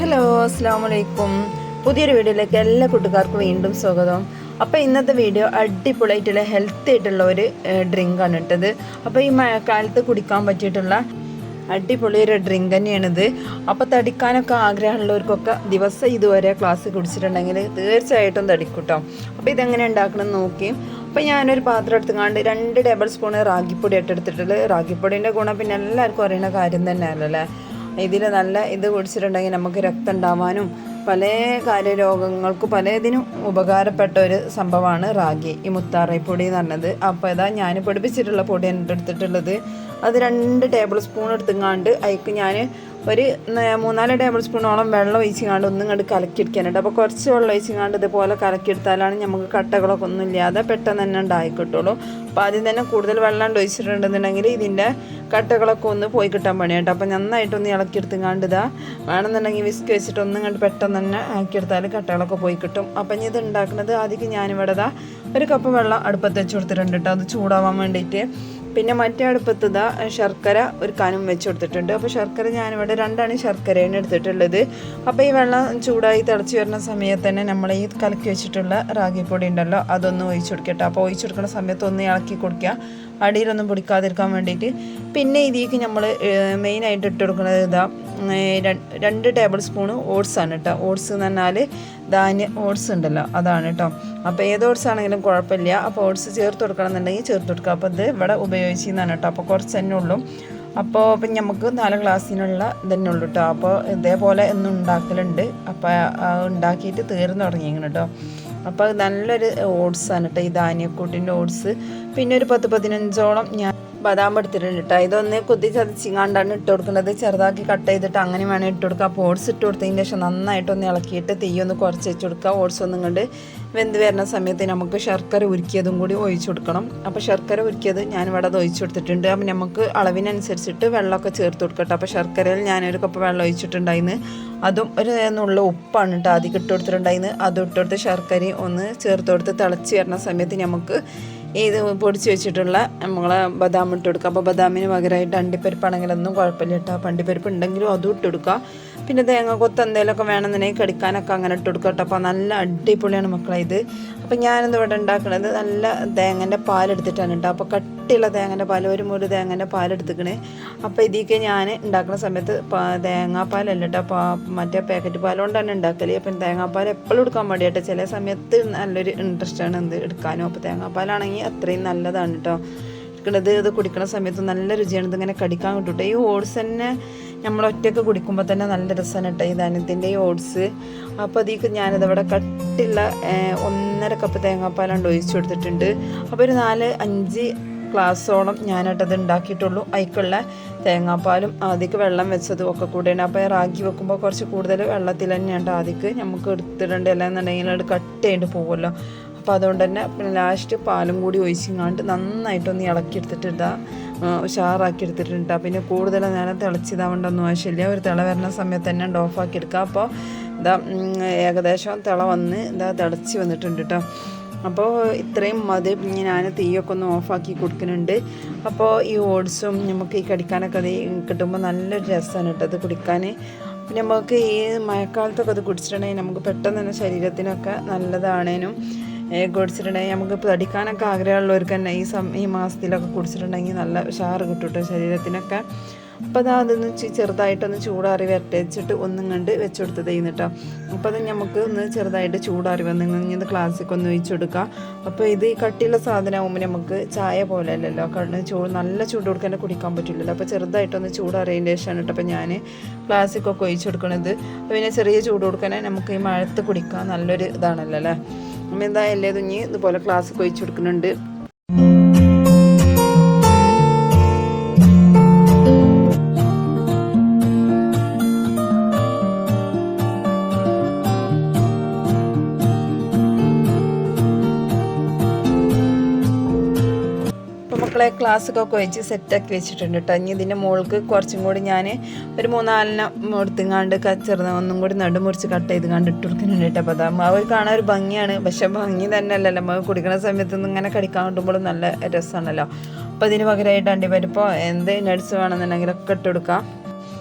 Hello അസ്സാം വലൈക്കും പുതിയൊരു വീഡിയോയിലേക്ക് എല്ലാ കൂട്ടുകാർക്കും വീണ്ടും സ്വാഗതം. അപ്പോൾ ഇന്നത്തെ വീഡിയോ അടിപൊളിയായിട്ടുള്ള ഹെൽത്തി ആയിട്ടുള്ള ഒരു ഡ്രിങ്കാണ് ഇട്ടത് അപ്പോൾ ഈ മഴക്കാലത്ത് കുടിക്കാൻ പറ്റിയിട്ടുള്ള അടിപൊളി ഒരു ഡ്രിങ്ക് തന്നെയാണിത് അപ്പോൾ തടിക്കാനൊക്കെ ആഗ്രഹമുള്ളവർക്കൊക്കെ ദിവസം ഇതുവരെ ക്ലാസ് കുടിച്ചിട്ടുണ്ടെങ്കിൽ തീർച്ചയായിട്ടും തടിക്കൂട്ടോ. കേട്ടോ അപ്പോൾ ഇതെങ്ങനെ ഉണ്ടാക്കണം നോക്കി. അപ്പോൾ ഞാനൊരു പാത്രം എടുത്തുകൊണ്ട് രണ്ട് ടേബിൾ സ്പൂൺ റാഗിപ്പൊടി ഇട്ടെടുത്തിട്ടുള്ളത് റാഗിപ്പൊടിന്റെ ഗുണം പിന്നെ എല്ലാവർക്കും അറിയുന്ന കാര്യം അല്ലേ? ഇതിൽ നല്ല ഇത് കുടിച്ചിട്ടുണ്ടെങ്കിൽ നമുക്ക് രക്തം ഉണ്ടാവാനും പല കാര്യ രോഗങ്ങൾക്ക് പലതിനും ഉപകാരപ്പെട്ട ഒരു സംഭവമാണ് റാഗി. ഈ മുത്താറൈപ്പൊടി എന്ന് പറഞ്ഞത്. അപ്പോൾ ഇതാ ഞാൻ പൊടിപ്പിച്ചിട്ടുള്ള എന്റെ എടുത്തിട്ടുള്ളത് അത് രണ്ട് ടേബിൾ സ്പൂൺ എടുത്തുങ്ങാണ്ട് അതിക്ക് ഞാൻ ഒരു മൂന്നാൽ ടേബിൾ സ്പൂണോളം വെള്ളം ഒഴിച്ചുകൊണ്ട് ഒന്നും കണ്ട് കലക്കിയെടുക്കാനുണ്ട് അപ്പോൾ കുറച്ച് വെള്ളം ഒഴിച്ചുകൊണ്ട് ഇതുപോലെ കലക്കിയെടുത്താലാണ് നമുക്ക് കട്ടകളൊക്കെ ഒന്നും ഇല്ലാതെ പെട്ടെന്ന് തന്നെ ഉണ്ടായി കിട്ടുള്ളൂ അപ്പോൾ ആദ്യം തന്നെ കൂടുതൽ വെള്ളം ഒഴിച്ചിട്ടുണ്ടെന്നുണ്ടെങ്കിൽ ഇതിന്റെ കട്ടകളൊക്കെ ഒന്ന് പോയി കിട്ടാൻ പണിയാട്ടോ. അപ്പോൾ നന്നായിട്ടൊന്ന് ഇളക്കിയെടുത്തുങ്ങാണ്ട് ഇതാ. വേണമെന്നുണ്ടെങ്കിൽ വിസ്ക് വെച്ചിട്ട് ഒന്നും കണ്ട് പെട്ടെന്ന് തന്നെ ആക്കിയെടുത്താൽ കട്ടകളൊക്കെ പോയി കിട്ടും. അപ്പം ഇനി ഇത് ഉണ്ടാക്കുന്നത് ആദ്യം ഞാനിവിടെ ദാ ഒരു കപ്പ് വെള്ളം അടുപ്പത്ത് വെച്ച് കൊടുത്തിട്ടുണ്ട് കേട്ടോ. അത് ചൂടാവാൻ വേണ്ടിയിട്ട്. പിന്നെ മറ്റേ അടുപ്പത്ത് ഇതാ ശർക്കര ഒരു കനം വെച്ച് കൊടുത്തിട്ടുണ്ട്. അപ്പോൾ ശർക്കര ഞാനിവിടെ രണ്ടാണ് ശർക്കരയാണ് എടുത്തിട്ടുള്ളത്. അപ്പോൾ ഈ വെള്ളം ചൂടായി തിളച്ച് വരുന്ന സമയത്ത് തന്നെ നമ്മൾ ഈ കലക്കി വെച്ചിട്ടുള്ള റാഗിപ്പൊടി ഉണ്ടല്ലോ അതൊന്ന് ഒഴിച്ചു കൊടുക്കട്ടെ. അപ്പോൾ ഒഴിച്ചു കൊടുക്കുന്ന സമയത്ത് ഒന്ന് ഇളക്കി കൊടുക്കുക. അടിയിലൊന്നും പൊടിക്കാതിരിക്കാൻ വേണ്ടിയിട്ട്. പിന്നെ ഇതിലേക്ക് നമ്മൾ മെയിനായിട്ട് ഇട്ട് കൊടുക്കുന്നത് ഇതാ രണ്ട് ടേബിൾ സ്പൂൺ ഓട്സ് ആണ് കേട്ടോ ഓട്സ് എന്ന് പറഞ്ഞാൽ ധാന്യ ഓട്സ് ഉണ്ടല്ലോ അതാണ് കേട്ടോ അപ്പോൾ ഏത് ഓട്സ് ആണെങ്കിലും കുഴപ്പമില്ല. അപ്പോൾ ഓട്സ് ചേർത്ത് കൊടുക്കണം എന്നുണ്ടെങ്കിൽ ചേർത്ത് കൊടുക്കുക. അപ്പോൾ ഇത് ഇവിടെ ഉപയോഗിക്കുന്നതാണ് കേട്ടോ അപ്പോൾ കുറച്ച് തന്നെ ഉള്ളൂ. അപ്പോൾ ഇപ്പം നമുക്ക് നാല് ഗ്ലാസ്സിനുള്ള ഇതന്നെ ഉള്ളൂ കേട്ടോ അപ്പോൾ ഇതേപോലെ ഒന്ന് ഉണ്ടാക്കലുണ്ട്. അപ്പോൾ ഉണ്ടാക്കിയിട്ട് തീർന്നു തുടങ്ങിയിരിക്കണം കേട്ടോ അപ്പോൾ നല്ലൊരു ഓട്സാണ് കേട്ടോ ഈ ധാന്യക്കൂട്ടിന്റെ ഓട്സ്. പിന്നെ ഒരു പത്ത് പതിനഞ്ചോളം ഞാൻ ബദാം എടുത്തിട്ടുണ്ട് കേട്ടോ ഇതൊന്ന് കുത്തി ചതച്ചിങ്ങാണ്ടാണ് ഇട്ട് കൊടുക്കുന്നത്. ചെറുതാക്കി കട്ട് ചെയ്തിട്ട് അങ്ങനെ വേണം ഇട്ട് കൊടുക്കുക ഓട്സ് ഇട്ട് കൊടുത്തതിന് ശേഷം നന്നായിട്ടൊന്ന് ഇളക്കിയിട്ട് തീ ഒന്ന് കുറച്ച് വെച്ച് കൊടുക്കുക. ഓട്സ് ഒന്നും കണ്ട് വെന്ത് വരുന്ന സമയത്ത് നമുക്ക് ശർക്കര ഉരുക്കിയതും കൂടി ഒഴിച്ചു കൊടുക്കണം. അപ്പോൾ ശർക്കര ഉരുക്കിയത് ഞാനിവിടെ അത് ഒഴിച്ചു കൊടുത്തിട്ടുണ്ട്. അപ്പം നമുക്ക് അളവിനനുസരിച്ചിട്ട് വെള്ളമൊക്കെ ചേർത്ത് കൊടുക്കുക കൊടുക്കട്ടെ അപ്പോൾ ശർക്കരയിൽ ഞാനൊരു കപ്പ് വെള്ളം ഒഴിച്ചിട്ടുണ്ടായിരുന്നു. അതും ഒരു നുള്ള ഉപ്പാണ് കേട്ടോ ആദ്യം ഇട്ട് കൊടുത്തിട്ടുണ്ടായിരുന്നു അതും ഇട്ട് കൊടുത്ത് ശർക്കരയും ഒന്ന് ചേർത്ത് കൊടുത്ത് തിളച്ച് വരുന്ന സമയത്ത് നമുക്ക് ഇത് പൊടിച്ച് വെച്ചിട്ടുള്ള നമ്മൾ ബദാം ഇട്ട് കൊടുക്കുക. അപ്പോൾ ബദാമിന് പകരമായിട്ട് അണ്ടിപ്പരിപ്പാണെങ്കിലൊന്നും കുഴപ്പമില്ല കേട്ടോ. അപ്പം അണ്ടിപ്പരിപ്പ് ഉണ്ടെങ്കിലും അതും ഇട്ട് കൊടുക്കുക. പിന്നെ തേങ്ങ കൊത്ത് എന്തെങ്കിലുമൊക്കെ വേണമെന്നുണ്ടെങ്കിൽ കടിക്കാനൊക്കെ അങ്ങനെ ഇട്ട് കൊടുക്കുക കേട്ടോ. അപ്പോൾ നല്ല അടിപൊളിയാണ് മക്കളെ ഇത്. അപ്പോൾ ഞാനിത് ഇവിടെ ഉണ്ടാക്കുന്നത് നല്ല തേങ്ങന്റെ പാലെടുത്തിട്ടാണ് കേട്ടോ. അപ്പോൾ കട്ടിയുള്ള തേങ്ങന്റെ പാൽ ഒരു മുറി തേങ്ങന്റെ പാലെടുത്തിക്കണേ അപ്പോൾ ഇതിലേക്ക് ഞാൻ ഉണ്ടാക്കുന്ന സമയത്ത് തേങ്ങാപ്പാലല്ല കേട്ടോ. പാ മറ്റേ പാക്കറ്റ് പാൽ കൊണ്ടാണ് ഉണ്ടാക്കൽ. അപ്പം തേങ്ങാപ്പാൽ എപ്പോഴും എടുക്കാൻ മടിയാട്ടോ. ചില സമയത്ത് നല്ലൊരു ഇൻട്രസ്റ്റാണ് എന്ത് എടുക്കാനും. അപ്പോൾ തേങ്ങാപ്പാലാണെങ്കിൽ അത്രയും നല്ലതാണ് കേട്ടോ. എടുക്കുന്നത് ഇത് കുടിക്കുന്ന സമയത്ത് നല്ല രുചിയാണ്. ഇതിങ്ങനെ കടിക്കാൻ കിട്ടും ഈ ഓട്സ് തന്നെ നമ്മൾ ഒറ്റയ്ക്ക് കുടിക്കുമ്പോൾ തന്നെ നല്ല രസമാണ് കേട്ടോ ഈ ധാന്യത്തിന്റെ ഓട്സ്. അപ്പോൾ അതിക്ക് ഞാനിതവിടെ കട്ടിയുള്ള ഒന്നര കപ്പ് തേങ്ങാപ്പാലാണ് ഒഴിച്ചു കൊടുത്തിട്ടുണ്ട്. അപ്പോൾ ഒരു നാല് അഞ്ച് ഗ്ലാസ്സോളം ഞാനായിട്ടത് ഉണ്ടാക്കിയിട്ടുള്ളൂ അതിക്കുള്ള തേങ്ങാപ്പാലും അതിക്ക് വെള്ളം വെച്ചതും ഒക്കെ കൂടെയാണ്. അപ്പോൾ റാഗി വെക്കുമ്പോൾ കുറച്ച് കൂടുതൽ വെള്ളത്തിൽ തന്നെയാണ് ആദ്യക്ക് നമുക്ക് എടുത്തിട്ടുണ്ട് അല്ലാന്നുണ്ടെങ്കിൽ അത് കട്ട് ചെയ്തിട്ട് പോകുമല്ലോ അപ്പോൾ അതുകൊണ്ട് തന്നെ പിന്നെ ലാസ്റ്റ് പാലും കൂടി ഒഴിച്ചിങ്ങാണ്ട് നന്നായിട്ടൊന്ന് ഇളക്കി എടുത്തിട്ടിട്ടാ ഉഷാറാക്കി എടുത്തിട്ടുണ്ട് പിന്നെ കൂടുതൽ നേരം തിളച്ചിതാവേണ്ടൊന്നും ആവശ്യമില്ല. ഒരു തിള വരുന്ന സമയത്ത് തന്നെ ഓഫാക്കി എടുക്കുക അപ്പോൾ ഇതാ ഏകദേശം തിള വന്ന് ഇതാ തിളച്ച് വന്നിട്ടുണ്ട് കേട്ടോ അപ്പോൾ ഇത്രയും മതി. ഞാൻ തീയൊക്കെ ഒന്ന് ഓഫാക്കി കൊടുക്കുന്നുണ്ട്. അപ്പോൾ ഈ ഓട്സും നമുക്ക് ഈ കടിക്കാനൊക്കെ കിട്ടുമ്പോൾ നല്ലൊരു രസമാണ് കേട്ടോ അത് കുടിക്കാൻ. പിന്നെ നമുക്ക് ഈ മഴക്കാലത്തൊക്കെ അത് കുടിച്ചിട്ടുണ്ടെങ്കിൽ നമുക്ക് പെട്ടെന്ന് തന്നെ ശരീരത്തിനൊക്കെ നല്ലതാണേനും. കുടിച്ചിട്ടുണ്ടെങ്കിൽ നമുക്ക് പഠിക്കാനൊക്കെ ആഗ്രഹമുള്ളവർക്ക് തന്നെ ഈ സം ഈ മാസത്തിലൊക്കെ കുടിച്ചിട്ടുണ്ടെങ്കിൽ നല്ല ഉഷാറ് കിട്ടും ശരീരത്തിനൊക്കെ. അപ്പോൾ അതാ അതൊന്ന് ചെറുതായിട്ടൊന്ന് ചൂടാറി വരട്ടിച്ചിട്ട് ഒന്നും കണ്ട് വെച്ച് കൊടുത്തത് കേട്ടോ അപ്പോൾ അത് നമുക്ക് ഒന്ന് ചെറുതായിട്ട് ചൂടാറി വന്ന് ഇത് ക്ലാസ്സിക്ക് ഒന്ന് ഒഴിച്ചു കൊടുക്കുക അപ്പോൾ ഇത് ഈ കട്ടിയുള്ള സാധനമാകുമ്പോൾ നമുക്ക് ചായ പോലെ അല്ലല്ലോ. കാരണം ചൂട് നല്ല ചൂട് കൊടുക്കാൻ കുടിക്കാൻ പറ്റില്ലല്ലോ. അപ്പോൾ ചെറുതായിട്ടൊന്ന് ചൂടാറിയതിന്റെ ശേഷമാണ് കേട്ടോ അപ്പോൾ ഞാൻ ക്ലാസ്സിക്കൊക്കെ ഒഴിച്ചു കൊടുക്കണത് പിന്നെ ചെറിയ ചൂട് കൊടുക്കാൻ നമുക്ക് ഈ മഴത്ത് കുടിക്കാൻ നല്ലൊരു ഇതാണല്ലോ അല്ലേ? എന്തായാലും തുഞ്ഞി ഇതുപോലെ ക്ലാസ് കൊയിച്ചു കൊടുക്കുന്നുണ്ട്. മക്കളെ ക്ലാസ്സൊക്കെ വെച്ച് സെറ്റാക്കി വെച്ചിട്ടുണ്ട് കേട്ടോ ഇനി ഇതിന്റെ മുകൾക്ക് കുറച്ചും കൂടി ഞാൻ ഒരു മൂന്നാലെണ്ണം എടുത്തുങ്ങാണ്ട് ചെറുത ഒന്നും കൂടി നടുമുറിച്ച് കട്ട് ചെയ്ത് കണ്ട് ഇട്ട് കൊടുക്കുന്നുണ്ട് കേട്ടോ അപ്പോൾ അതാകുമ്പോൾ അവർ കാണാൻ ഒരു ഭംഗിയാണ്. പക്ഷെ ഭംഗി തന്നെ അല്ലല്ലോ. നമ്മൾ കുടിക്കുന്ന സമയത്തൊന്നും ഇങ്ങനെ കടിക്കാൻ കിട്ടുമ്പോഴും നല്ല രസമാണല്ലോ. അപ്പോൾ ഇതിന് പകരമായിട്ട് അണ്ടിപ്പരിപ്പോ എന്ത് നട്സ് വേണമെന്നുണ്ടെങ്കിലൊക്കെ ഇട്ട് കൊടുക്കാം.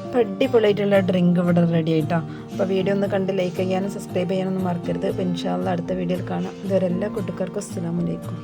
അപ്പോൾ ഡ്രിങ്ക് ഇവിടെ റെഡി ആയിട്ടോ. അപ്പോൾ വീഡിയോ ഒന്ന് കണ്ട് ലൈക്ക് ചെയ്യാനും സബ്സ്ക്രൈബ് ചെയ്യാനൊന്നും മറക്കരുത്. അപ്പോൾ ഇൻഷാല്ല അടുത്ത വീഡിയോയിൽ കാണാം. ഇതുവരെ എല്ലാ കൂട്ടുകാർക്കും അസ്സലാമലൈക്കും